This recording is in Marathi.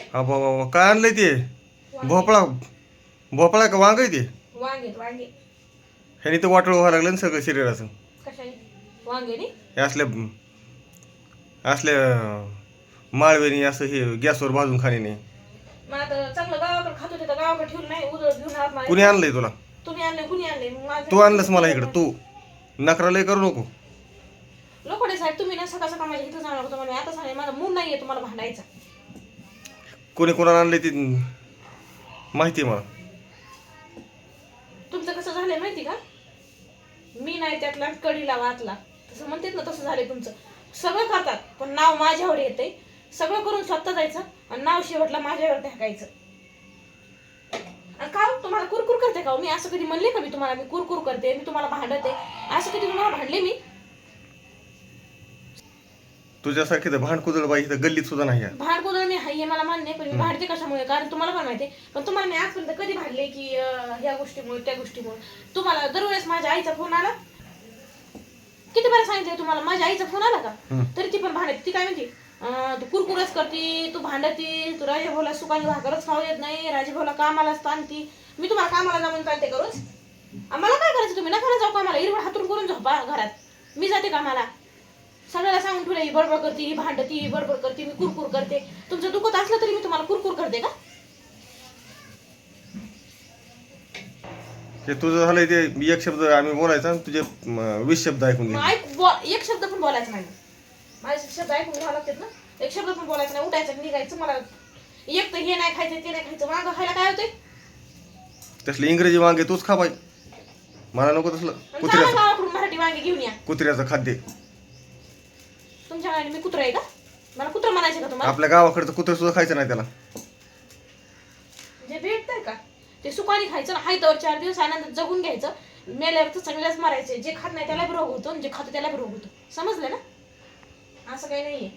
हा बाबा काय आणलंय ते? भोपळा भोपळा का वांग आहे ते? वांगे वांगे। ह्यानी तर वाटळ व्हायला लागलं ना सगळं शरीराचं. कशाने? वांगे नी? हे असल्या असल्या माळवेनी असं हे गॅसवर भाजून खाणे मग आता चांगलं गावाकडे खात होते तर गावाकडे ठेवून नाही घेऊन कुणी आणलंय तुला? तुम्ही आणले कुणी आणले? मग माझं- तू आणलंस मला इकडं तू. नकरा लय करू नको. लोखंडे साहेब तुम्ही ना सकाळ सकाळ माझ्या इथं जाणार होतं आता माझा मूड नाहीये तुम्हाला भांडायचा. कोणी कोणाला आणले ती माहिती आहे मला. तुमचं कसं झालंय माहिती का? मी नाही त्यातला कडीला वाचला तसं म्हणतात ना तसं झालंय तुमचं. सगळं करतात पण नाव माझ्यावर येते सगळं करून स्वतः जायचं आणि नाव शेवटला माझ्यावर टाकायचं आणि का हो? तुम्हाला कुरकुर करते का हो? मी असं कधी म्हणले का मी तुम्हाला? मी कुरकुर करते मी तुम्हाला भांडते. असं कधी तुम्हाला भांडले मी? तुझ्यासारखी तर भांडकुदळ बाई इथं गल्लीत सुद्धा नाही आहे. भांडकुदळ मी हाय हे मला मान्य आहे, पण मी भांडते कशामुळे? कारण तुम्हाला पण माहिती आहे. पण तुम्हाला मी आजपर्यंत कधी भांडले की अं, ह्या गोष्टीमुळे त्या गोष्टीमुळे? तुम्हाला दरवेळेस माझ्या आईचा फोन आला? किती बरं सांगितलं तुम्हाला? माझ्या आईचा फोन आला का. तरी ती पण भांडत. ती काय म्हणते? अं, तू कुरकुरच करती तू भांडती तू राजाभाऊला सुकानी भाकरच खाऊ येत नाही राजाभाऊला कामालाच ताणती मी तुम्हाला कामाला जाऊन ताणते करूच? आणि मला काय करायचं तुम्ही? नका ना जाऊ कामाला. हिरवळ हातून करून झोपा घरात. मी जाते कामाला. सगळ्याला सांगून ठेवलं ही बडबड करते ही भांडती ही बडबड करते मी कुरकुर करते. तुमचं दुखत असलं तरी मी तुम्हाला कुरकुर करते का? ते तुझं झालंय ते एक शब्द आम्ही बोलायचा आणि तुझे म, वीस शब्द ऐकून मग घे ऐक बो- एक शब्द पण बोलायचा नाही. माझे शब्द ऐकून घ्यावं लागतात ना. एक शब्द पण बोलायचा नाही उठायचं निघायचं. मला एक तर हे नाही खायचं ते नाही खायचं मागं खायला काय होतंय? तसले इंग्रजी वांगे तूच खा बाई. मला नको तसलं. कुत्र्याचं. गावाकडून मराठी वांगे घेऊन या. कुत्र्याचं खाद्य. गाडी मी कुत्रा आहे का? मला कुत्रा म्हणायचं का तुम्हाला? आपल्या गावाकडचं कुत्र सुद्धा खायचं नाही त्याला. जे भेटतंय का? ते सुपारी खायचं ना हायतावर चार दिवस आनंदात जगून घ्यायचं. मेल्यावर तर सगळ्याच मारायचे. जे खात नाही त्याला बी रोग होतो आणि जे खातो त्याला बी रोग होतो. समजलं ना? असं काही नाहीये.